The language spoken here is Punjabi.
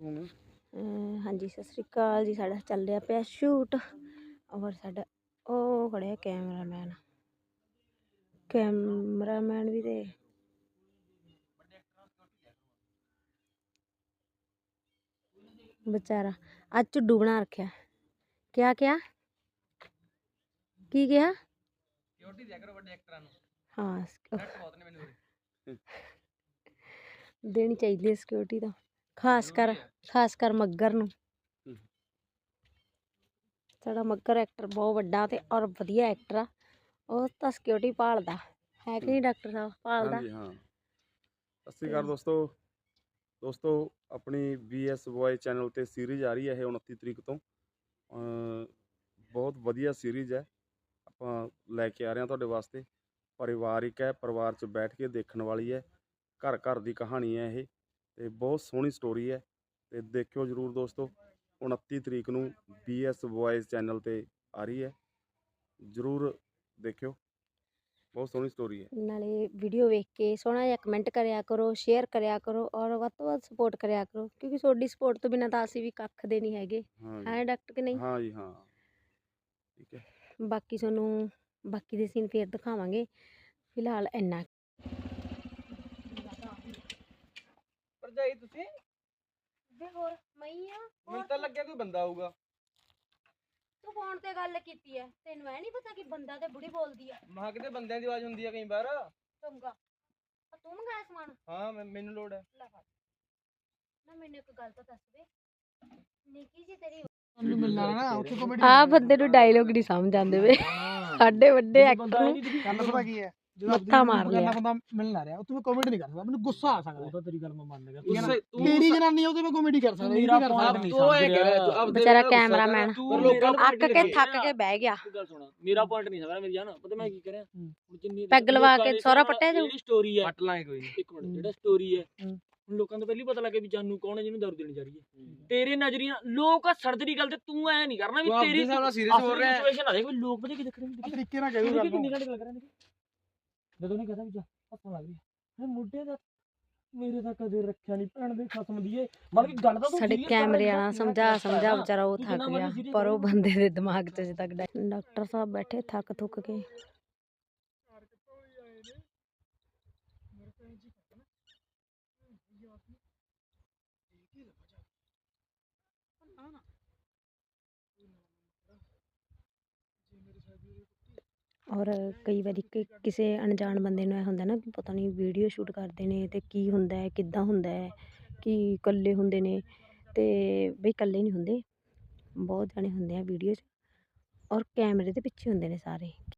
ਹਾਂਜੀ ਸਤਿ ਸ੍ਰੀ ਅਕਾਲ ਜੀ। ਸਾਡਾ ਚੱਲ ਰਿਹਾ ਪਿਆ ਸ਼ੂਟ। ਔਰ ਸਾਡਾ ਉਹ ਖੜਿਆ ਕੈਮਰਾਮੈਨ। ਕੈਮਰਾਮੈਨ ਵੀ ਤੇ। ਵਿਚਾਰਾ ਅੱਜ ਝੁੱਡੂ ਬਣਾ ਰੱਖਿਆ। ਕਿਆ ਕਿਆ? ਕੀ ਕਿਹਾ? ਸਿਕਿਉਰਿਟੀ ਦਿਆ ਕਰੋ ਵੱਡੇ ਐਕਟਰਾਂ ਨੂੰ। ਹਾਂ ਬਹੁਤ ਨੇ ਮੈਨੂੰ। ਦੇਣੀ ਚਾਹੀਦੀ ਹੈ ਸਿਕਿਉਰਿਟੀ ਤਾਂ। ਖਾਸ ਕਰ ਖਾਸ ਕਰ ਮੱਗਰ ਨੂੰ। ਸਾਡਾ ਮੱਗਰ ਐਕਟਰ ਬਹੁਤ ਵੱਡਾ ਤੇ ਔਰ ਵਧੀਆ ਐਕਟਰ ਆ। ਉਹ ਤਾਂ ਸਿਕਿਉਰਿਟੀ ਭਾਲਦਾ। ਹੈ ਕਿ ਨਹੀਂ ਡਾਕਟਰ ਸਾਹਿਬ? ਭਾਲਦਾ। ਹਾਂਜੀ ਹਾਂ। ਸਤਿ ਸ਼੍ਰੀ ਅਕਾਲ ਦੋਸਤੋ। ਦੋਸਤੋ ਆਪਣੀ ਬੀਐਸ ਬॉय ਚੈਨਲ ਤੇ ਸੀਰੀਜ਼ ਆ ਰਹੀ ਹੈ ਇਹ 29 ਤਰੀਕ ਤੋਂ। ਬਹੁਤ ਵਧੀਆ ਸੀਰੀਜ਼ ਹੈ। ਆਪਾਂ ਲੈ ਕੇ ਆ ਰਹੇ ਹਾਂ ਤੁਹਾਡੇ ਵਾਸਤੇ। ਪਰਿਵਾਰਿਕ ਹੈ ਪਰਿਵਾਰ 'ਚ ਬੈਠ ਕੇ ਦੇਖਣ ਵਾਲੀ ਹੈ। ਘਰ ਘਰ ਦੀ ਕਹਾਣੀ ਹੈ ਇਹ। ਤੇ ਬਹੁਤ ਸੋਹਣੀ ਸਟੋਰੀ ਹੈ ਤੇ ਦੇਖਿਓ ਜਰੂਰ ਦੋਸਤੋ 29 ਤਰੀਕ ਨੂੰ ਬੀਐਸ ਬॉयਜ਼ ਚੈਨਲ ਤੇ ਆ ਰਹੀ ਹੈ। ਜਰੂਰ ਦੇਖਿਓ ਬਹੁਤ ਸੋਹਣੀ ਸਟੋਰੀ ਹੈ। ਨਾਲੇ ਵੀਡੀਓ ਵੇਖ ਕੇ ਸੋਹਣਾ ਜਿਹਾ ਕਮੈਂਟ ਕਰਿਆ ਕਰੋ ਸ਼ੇਅਰ ਕਰਿਆ ਕਰੋ ਔਰ ਵੱਧ ਤੋਂ ਵੱਧ ਸਪੋਰਟ ਕਰਿਆ ਕਰੋ ਕਿਉਂਕਿ ਤੁਹਾਡੀ ਸਪੋਰਟ ਤੋਂ ਬਿਨਾਂ ਤਾਂ ਅਸੀਂ ਵੀ ਕੱਖ ਦੇ ਨਹੀਂ ਹੈਗੇ। ਹਾਂ ਹੈ ਡਾਕਟਰ ਕਿ ਨਹੀਂ? ਹਾਂ ਜੀ ਹਾਂ। ਠੀਕ ਹੈ। ਬਾਕੀ ਤੁਹਾਨੂੰ ਬਾਕੀ ਦੇ ਸੀਨ ਫੇਰ ਦਿਖਾਵਾਂਗੇ। ਫਿਲਹਾਲ ਇੰਨਾ ਭਰਜਾਈ ਤੁਸੀਂ? ਵੇ ਹੋਰ ਮਈ ਆ। ਮੈਨੂੰ ਤਾਂ ਲੱਗਿਆ ਕੋਈ ਬੰਦਾ ਆਊਗਾ। ਤੂੰ ਫੋਨ ਤੇ ਗੱਲ ਕੀਤੀ ਐ। ਤੈਨੂੰ ਐ ਨਹੀਂ ਪਤਾ ਕਿ ਬੰਦਾ ਤੇ ਬੁੜੀ ਬੋਲਦੀ ਆ ਮਹਾਂ ਕਿਤੇ ਬੰਦਿਆਂ ਦੀ ਆਵਾਜ਼ ਹੁੰਦੀ ਆ ਕਈ ਵਾਰ। ਚੰਗਾ। ਆ ਤੂੰ ਮੰਗਾਇਆ ਸਮਾਨ? ਹਾਂ ਮੈਂ- ਮੈਨੂੰ ਲੋੜ ਹੈ ਲੈ ਫੜ। ਨਾ ਮੈਨੂੰ ਇੱਕ ਗੱਲ ਤਾਂ ਦੱਸ ਦੇ। ਨਿੱਕੀ ਜੀ ਤੇਰੀ ਮੈਨੂੰ ਮਿਲਣਾ ਨਾ ਉੱਥੇ ਕਮੇਡੀ ਆ। ਬੰਦੇ ਨੂੰ ਡਾਇਲੋਗ ਨਹੀਂ ਸਮਝ ਆਉਂਦੇ ਵੇ। ਸਾਡੇ ਵੱਡੇ ਐਕਟਰ ਨੂੰ। ਗੱਲ ਪਤਾ ਕੀ ਹੈ ਮੱਥਾ ਮਾਰ ਲਿਆ। ਬੰਦਾ ਮਿਲਣ ਆ ਰਿਹਾ ਉੱਥੇ ਮੈਂ ਕਾਮੇਡੀ ਨਹੀਂ ਕਰ ਸਕਦਾ ਮੈਨੂੰ ਗੁੱਸਾ ਆ ਸਕਦਾ। ਤਾਂ ਤੇਰੀ ਗੱਲ ਮੈਂ ਮੰਨ? ਤੂੰ- ਤੇਰੀ ਜਨਾਨੀ ਉਹਦੇ ਮੈਂ ਕਾਮੇਡੀ ਕਰ ਸਕਦਾ ਮੇਰਾ ਸਕਦਾ। ਨਹੀਂ ਤੂੰ ਇਹ ਸਮਝ। ਤੂੰ ਕਰ, ਕੈਮਰਾਮੈਨ। ਤੂੰ ਅੱਕ ਕੇ ਥੱਕ ਕੇ ਬਹਿ ਗਿਆ। ਗੱਲ ਸੁਣਾ ਮੇਰਾ ਪੁਆਇੰਟ ਨਹੀਂ ਸਮਝ ਮੇਰੀ ਜਾਨ। ਪਤਾ ਮੈਂ ਕੀ ਕਰਿਆ? ਹੁਣ ਜਿੰਨੀ ਪੈਗ ਲਵਾ ਕੇ ਸਹੁਰਾ ਪੱਟਿਆ ਜਾਊ। ਜਿਹੜੀ ਸਟੋਰੀ ਹੈ। ਪੱਟ ਲਾਂਗੇ ਕੋਈ ਨਹੀਂ ਇੱਕ ਮਿੰਟ ਜਿਹੜਾ ਸਟੋਰੀ ਹੈ। ਹੁਣ ਲੋਕਾਂ ਨੂੰ ਪਹਿਲੀ ਪਤਾ ਲੱਗੇ ਵੀ ਜਾਨੂ ਕੌਣ ਹੈ ਜਿਹਨੂੰ ਦਾਰੂ ਦੇਣੀ ਜਾ ਰਹੀ ਹੈ। ਤੇਰੇ ਨਜ਼ਰੀਆ ਲੋਕ ਹੱਸਣ ਦੀ ਗੱਲ ਤੇ ਤੂੰ ਐ ਨਹੀਂ ਕਰਨਾ ਵੀ ਤੂੰ ਤੇਰੀ ਹਿਸਾਬ ਨਾਲ serious ਹੋ ਰਿਹਾ। ਹੈ। ਸਿਚੁਏਸ਼ਨ ਆ। ਦੇਖੋ ਲੋਕ ਪਤਾ ਕੀ ਦੇਖਣੇ ਤਰੀਕੇ ਨਾਲ ਕਹਿ ਦੇਖੋ ਦੂੰ ਕਿੰਨੀ ਗੱਲ ਘੰਟੇ ਲੱਗ ਰਹੇ ਨੇ ਜਦੋਂ ਨਹੀਂ ਕਹਦਾ ਵੀ ਜਾ ਹੱਸਣ ਲੱਗ ਰਹੀ ਹੈ ਮੁੱਢੇ ਦਾ ਮੇਰੇ ਤਾਂ ਕਦੇ ਰੱਖਿਆ ਨਹੀਂ ਭੈਣ ਦੇ ਖਸਮ ਦੀਏ ਮਤਲਬ ਕਿ ਗੱਲ ਤਾਂ ਤੂੰ ਸਾਡੇ serious ਕਰ ਕੈਮਰੇ ਰਿਹਾ, ਵਾਲਾ ਤੇਰਾ ਸਮਝਾ character ਸਮਝਾ ਹੈ ਨਾ। ਵਿਚਾਰਾ ਉਹ ਤੂੰ ਥੱਕ ਜਿੰਨਾ ਗਿਆ ਮਰਜ਼ੀ serious ਪਰ ਉਹ ਹੋ। ਬੰਦੇ ਦੇ ਦਿਮਾਗ 'ਚ ਅਜੇ ਤੱਕ ਡਾ- ਡਾਕਟਰ ਸਾਹਿਬ ਬੈਠੇ ਥੱਕ ਥੁੱਕ ਕੇ ਔਰ ਕਈ ਵਾਰੀ ਕਿ ਕਿਸੇ ਅਣਜਾਣ ਬੰਦੇ ਨੂੰ ਇਹ ਹੁੰਦਾ ਨਾ ਕਿ ਪਤਾ ਨਹੀਂ ਵੀਡੀਓ ਸ਼ੂਟ ਕਰਦੇ ਨੇ ਅਤੇ ਕੀ ਹੁੰਦਾ ਕਿੱਦਾਂ ਹੁੰਦਾ ਹੈ, ਕਿ ਇਕੱਲੇ ਹੁੰਦੇ ਨੇ ਅਤੇ ਬਈ ਇਕੱਲੇ ਨਹੀਂ ਹੁੰਦੇ, ਬਹੁਤ ਜਣੇ ਹੁੰਦੇ ਆ ਵੀਡੀਓ 'ਚ ਔਰ ਕੈਮਰੇ ਦੇ ਪਿੱਛੇ ਹੁੰਦੇ ਨੇ ਸਾਰੇ।